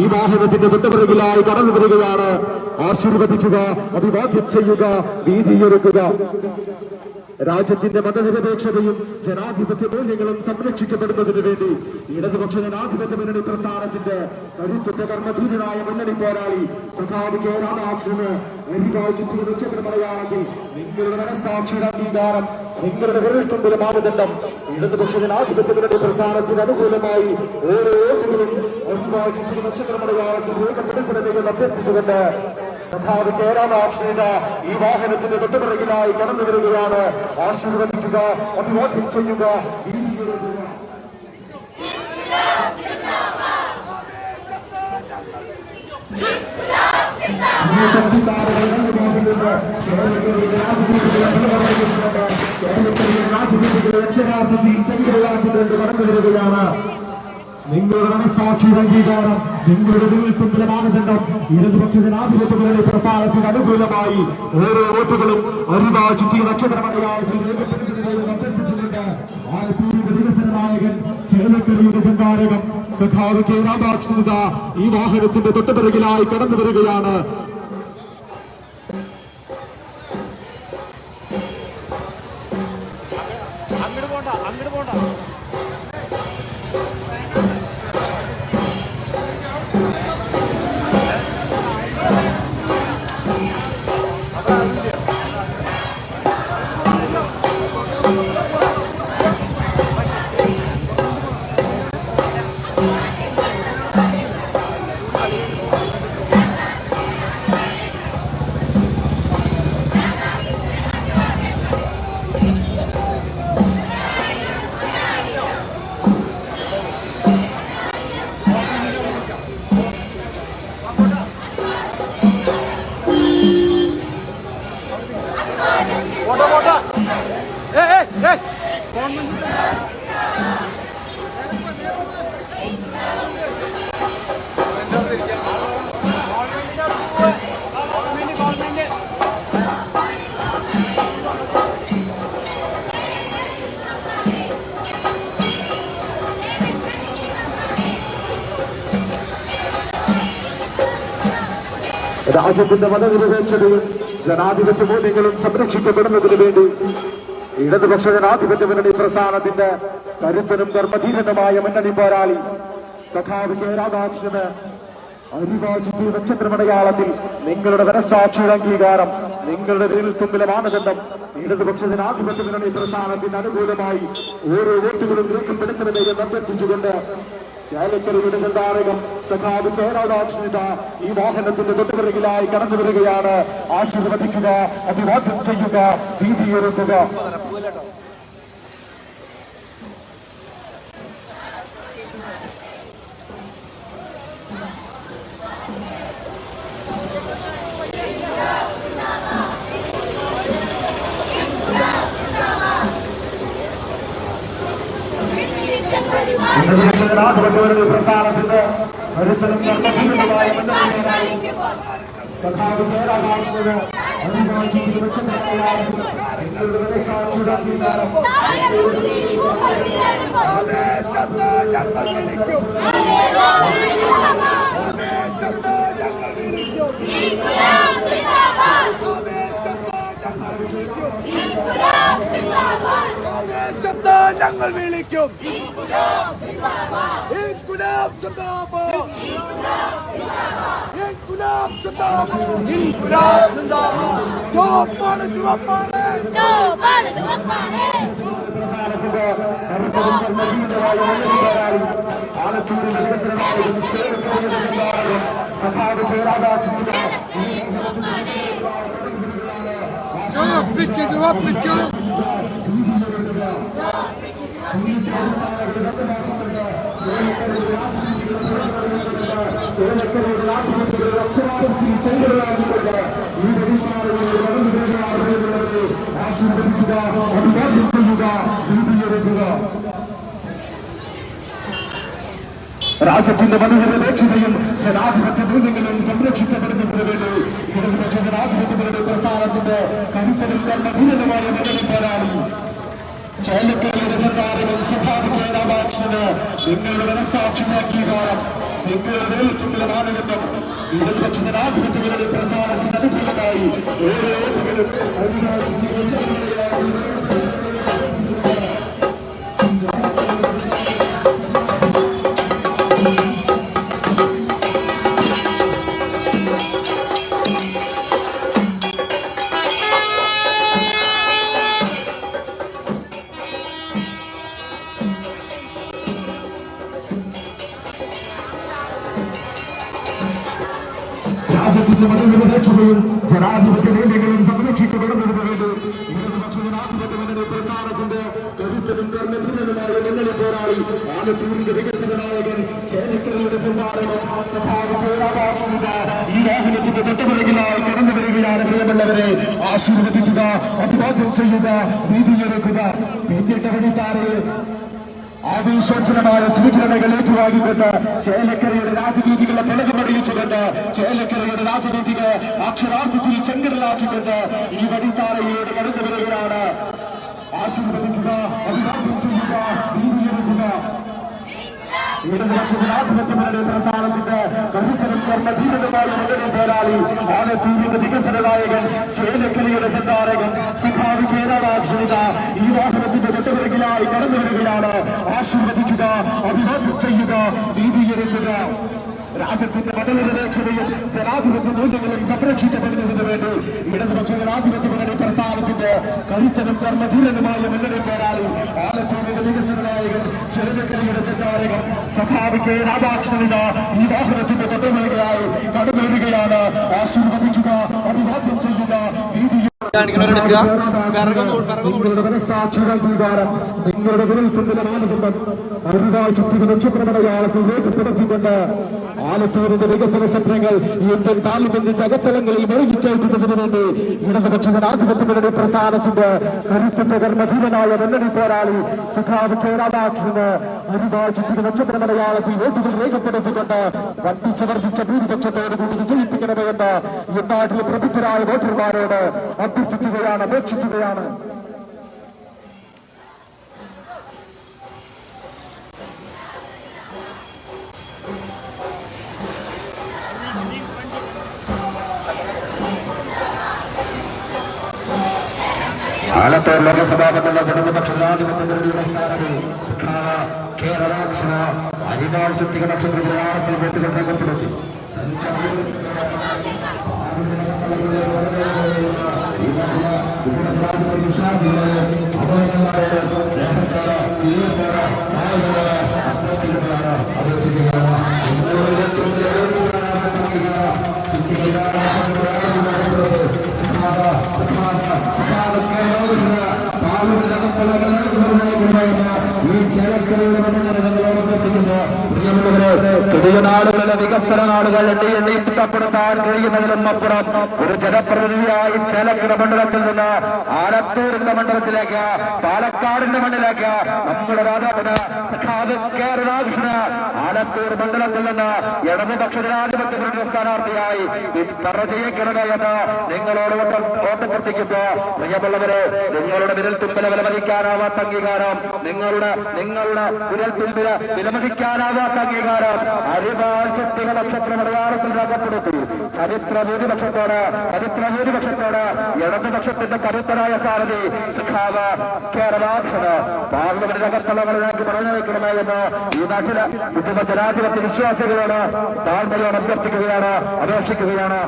ഈ വാഹനത്തിന്റെ തൊട്ടുപിറകിലായി കടന്നു വരികയാണ്. ആശീർവദിക്കുക അഭിവാദ്യം ചെയ്യുക വീതിയൊരുക്കുക. രാജ്യത്തിന്റെ മതനിരപേക്ഷതയും ജനാധിപത്യ മൂല്യങ്ങളും സംരക്ഷിക്കപ്പെടുന്നതിന് വേണ്ടി ഇടതുപക്ഷ ജനാധിപത്യ മുന്നണി പ്രസ്ഥാനത്തിന്റെ കരുത്തുറ്റ കർമ്മധീരനായ മുന്നണി പോരാളി സഖാവ് കെ രാധാകൃഷ്ണന് നക്ഷത്ര മലയാളത്തിൽ നിങ്ങളുടെ മനസ്സാക്ഷിയുടെ അംഗീകാരം നിങ്ങളുടെ വിരൽത്തുമ്പിലെ മാനദണ്ഡം ഇടതുപക്ഷ ആധിപത്യത്തിന്റെ പ്രസ്ഥാനത്തിന് അനുകൂലമായി ഓരോ ദിനവും അരിവാഴ്ചയുടെ നക്ഷത്ര മലയാളത്തിൽ രേഖപ്പെടുത്തണമെന്ന് അഭ്യർത്ഥിച്ചുകൊണ്ട് സഖാവ് കേരളാക്ഷയുടെ ഈ വാഹനത്തിന്റെ തൊട്ടുപിറകിലായി കടന്നു വരികയാണ്. ആശീർവദിക്കുക അഭിവാദ്യം ചെയ്യുക. വീതിയൊരുക്കുക രക്ഷകാർത്ഥത്തിൽ ചെവികളാക്കിക്കൊണ്ട് കടന്നു വരികയാണ് നിങ്ങളുടെ മനസാക്ഷിയുടെ അംഗീകാരം നിങ്ങളുടെ വിരൽത്തുമ്പിലെ മാനദണ്ഡം ഇടതുപക്ഷ ജനാധിപത്യങ്ങളുടെ പ്രസ്ഥാനത്തിന് അനുകൂലമായി ഓരോ വോട്ടുകളും അരിവാ ചുറ്റിയ നക്ഷത്ര മലയാളത്തിൽ രേഖപ്പെടുത്തുന്നതിന് അഭ്യർത്ഥിച്ചുകൊണ്ട് ആലത്തൂരിന്റെ വികസന നായകൻ ചേലക്കരയുടെ ചന്താരകം സഖാവ് കെ ഈ വാഹനത്തിന്റെ തൊട്ടുപിറകിലായി കടന്നു വരികയാണ്. രാജ്യത്തിന്റെ മതനിരപേക്ഷതയും ജനാധിപത്യ മൂല്യങ്ങളും സംരക്ഷിക്കപ്പെടുന്നതിനു വേണ്ടി ഇടതുപക്ഷ ജനാധിപത്യ മുന്നണി പ്രസ്ഥാനത്തിന്റെ കരുത്തനും ധർമ്മധീരനുമായ മുന്നണി പോരാളി സഖാവ് കെ രാധാകൃഷ്ണന് അരിവാചിറ്റി നക്ഷത്രമടയാളത്തിൽ നിങ്ങളുടെ മനസ്സാക്ഷിയുടെ അംഗീകാരം നിങ്ങളുടെ വിരൽ തുമ്പിലെ മാനദണ്ഡം ഇടതുപക്ഷ ജനാധിപത്യ മുന്നണി പ്രസ്ഥാനത്തിന് അനുകൂലമായി ഓരോ വോട്ടുകളും രേഖപ്പെടുത്തണമേ എന്ന് അഭ്യർത്ഥിച്ചുകൊണ്ട് ചാലക്കരയുടെ ചന്താരകം സഖാബ് കേരളാക്ഷിത ഈ വാഹനത്തിന്റെ തൊട്ടുപിറകിലായി കടന്നു വരികയാണ്. ആശീർവദിക്കുക അഭിവാദ്യം ചെയ്യുക വീതിയൊരുക്കുക ഇടതുപക്ഷ ജനാധിപത്യ മുന്നണി പ്രസ്ഥാനത്തിന്റെ കരുത്തനും മുന്നണിയായി സഖാവ് കേരളാക്ഷിന് അഭിവാചിറ്റി നക്ഷത്രമടയാളത്തിൽ നിങ്ങളുടെ മനസ്സാക്ഷിയുടെ അംഗീകാരം ശബ്ദം ഞങ്ങൾ വിളിക്കും ഇൻകുലാബ് സിന്ദാബാദ് ഇൻകുലാബ് സിന്ദാബാദ് ഇൻകുലാബ് സിന്ദാബാദ് ചുവപ്പാണ് ചുവപ്പാണ് ചുവപ്പാണ് ചുവപ്പാണ് ആലത്തൂരിന്റെ വികസനമായും ചേർക്കയുടെ ചന്താരകം സഖാവ് ഈ വെടിപ്പാറുകളുടെ നടന്നുകൊണ്ടിരുന്നവരെ ആശീർവദിക്കുക അഭിവാദ്യം ചെയ്യുക വീതിയെടുക്കുക രാജ്യത്തിന്റെ മതനിരപേക്ഷതയും ജനാധിപത്യ മൂല്യങ്ങളും സംരക്ഷിക്കപ്പെടുന്നതിന് വേണ്ടി ഇടതുപക്ഷ കരുത്തനും കർമ്മധീരനുമായ മുന്നണി പോരാളി ചേലക്കരയുടെ സഖാവിന്റെ രാമാക്ഷന് നിങ്ങളുടെ മനസ്സാക്ഷിയുടെ അംഗീകാരം നിങ്ങളുടെ നേതൃത്വത്തിലെ മാനദണ്ഡം ഇടതുപക്ഷ ജനാധിപത്യങ്ങളുടെ പ്രസാരത്തിന് അനുകൂലമായി ഓരോ മതനിരപേക്ഷതയും ജനാധിപത്യ മൂല്യങ്ങളും സംരക്ഷിക്കപ്പെടുന്നതിന് വേണ്ടി ഇടതുപക്ഷ ജനാധിപത്യ മുന്നണി പ്രസ്ഥാനത്തിന്റെ മുന്നണി പോരാളി ആലത്തൂരിന്റെ വികസന നായകൻ ചേലക്കരയുടെ ചെന്താരകൻ സഖാവ് കേരളാഭാഷണിത ഈ വാഹനത്തിന്റെ തൊട്ടുപിറകിലായി ആശീർവദിക്കുക അഭിവാദ്യം ചെയ്യുക നീതിയൊരുക്കുക പിന്നിട്ട വഴിത്താരെ ആവേശോജ്ജലമായ സ്വീകരണകൾ ഏറ്റുവാങ്ങിക്കൊണ്ട് ചേലക്കരയുടെ രാജനീതികളെ പിളകുമടിയിച്ചുകൊണ്ട് ചേലക്കരയുടെ രാജനീതികൾ അക്ഷരാർത്ഥത്തിൽ ചെങ്കടലാക്കിക്കൊണ്ട് ഈ വഴിത്താരയിലൂടെ കടന്നു വരികയാണ്. ആശീർവദിക്കുക അഭിവാദ്യം ചെയ്യുക നീതിയെടുക്കുക ഇടതുപക്ഷ ജനാധിപത്യ മുന്നണി പ്രസ്ഥാനത്തിന്റെ കരുത്തരും കർമ്മധീരനുമായ മുന്നണി പോരാളി ആലത്തൂരിന്റെ വികസന നായകൻ ചേലക്കരയുടെ ചന്താരകൻ സഖാവി കേരളാക്ഷണിത ഈ വാഹനത്തിന്റെ തൊട്ടുപിറകിലായി കടന്നു വരികയാണ് ആശീർവദിക്കുക അഭിവാദ്യം ചെയ്യുക നീതീകരിക്കുക. രാജ്യത്തിന്റെ മതനിരപേക്ഷതയും ജനാധിപത്യ മൂല്യങ്ങളും സംരക്ഷിക്കപ്പെടുന്നതിന് വേണ്ടി ഇടതുപക്ഷ ജനാധിപത്യ മുന്നണി പ്രസ്ഥാനത്തിന്റെ കരുത്തനും കർമ്മധീരനുമായ മുന്നണി പോരാളി ആലത്തൂരിന്റെ വികസന നായകൻ ചെറുതക്കരയുടെ ചെന്നായകൻ സഖാവി കെ രാധാകൃഷ്ണനിത ഈ വാഹനത്തിന്റെ തൊട്ടുമുകളിലായി കടന്നു വരികയാണ് ആശീർവദിക്കുക മനസ്സാക്ഷിയുടെ അംഗീകാരം നിങ്ങളുടെ വിരൽ തുമ്പിലെ മാനദണ്ഡം അരുതായി ചുറ്റുക നക്ഷത്രമടയാളത്തിൽ രേഖപ്പെടുത്തിക്കൊണ്ട് ആലത്തൂരിന്റെ വികസന സ്വപ്നങ്ങൾ ഇന്ത്യൻ പാർലമെന്റിന്റെ അകത്തലങ്ങളിൽ മെഴുകിക്കയറ്റുന്നതിന് വേണ്ടി ഇടതുപക്ഷ ജനാധിപത്യങ്ങളുടെ പ്രസ്ഥാനത്തിന്റെ കരുത്തത്തെ കർമ്മധീരനായ മുന്നണി പോരാളി സഖാവ് കെ രാധാകൃഷ്ണന് അരുതായി നക്ഷത്ര നക്ഷത്രമടയാളത്തിൽ വോട്ടുകൾ രേഖപ്പെടുത്തിക്കൊണ്ട് വമ്പിച്ച വർദ്ധിച്ച ഭൂരിപക്ഷത്തോടുകൂടി വിജയിപ്പിക്കണമെന്ന് ഈ നാട്ടിലെ പ്രബുദ്ധരായ വോട്ടർമാരോട് അഭ്യർത്ഥിക്കുകയാണ് അപേക്ഷിക്കുകയാണ്. ആലത്തൂർ ലോകസഭാ മണ്ഡലം ഇടതുപക്ഷ ജനാധിപത്യത്തിന്റെ പ്രസ്ഥാനത്തിൽ സഖാവ കേരളാക്ഷണ അരിവാൾ ചുറ്റിക നക്ഷത്രങ്ങളുടെ ആഴത്തിൽ വെട്ടുകൾ രേഖപ്പെടുത്തി അപകടന്മാരോട് സ്നേഹത്തോടെ തിരികത്തോടെ താഴ്ന്നോടെ അഭ്യർത്ഥിക്കുകയാണ് പുതിയ നാടുകളിലെ വികസന നാടുകൾ എണ്ണി എണ്ണി തിട്ടപ്പെടുത്താൻ കഴിയുന്നതിലും അപ്പുറം ഒരു ജനപ്രതിനിധിയായി ചേലക്കര മണ്ഡലത്തിൽ നിന്ന് ആലത്തൂരിന്റെ മണ്ഡലത്തിലേക്ക് പാലക്കാടിന്റെ മണ്ണിലേക്ക് നമ്മുടെ രാധാപന സഖാവ് കെ ആലത്തൂർ മണ്ഡലത്തിൽ നിന്ന് ഇടതുപക്ഷ ജനാധിപത്യ പ്രതിനിധി സ്ഥാനാർത്ഥിയായി വിജയിക്കണമേ എന്ന് നിങ്ങളോട് ഓർമ്മപ്പെടുത്തിക്കുന്നു പ്രിയമുള്ളവരെ നിങ്ങളുടെ വിരൽ തുമ്പിലെ വിലമതിക്കാനാവാത്ത അംഗീകാരം നിങ്ങളുടെ നിങ്ങളുടെ വിരൽ തുമ്പിലെ വിലമതിക്കാനാവാത്ത അംഗീകാരം അരിവാൾ നക്ഷത്രം മലയാളത്തിൽ രേഖപ്പെടുത്തി ചരിത്ര ഭൂരിപക്ഷത്തോട് ചരിത്ര ഭൂരിപക്ഷത്തോട് ഇടതുപക്ഷത്തിന്റെ കരുത്തരായ സാരഥി സുഖാവ് കേരളാക്ഷത്. പാർലമെന്റ് അകത്തളങ്ങളിലേക്ക് പറഞ്ഞയക്കണമേ എന്ന് ഈ നാട്ടിലെ കുടുംബ ജനാധിപത്യ വിശ്വാസികളോട് താഴ്മയോട് അഭ്യർത്ഥിക്കുകയാണ് അപേക്ഷിക്കുകയാണ്.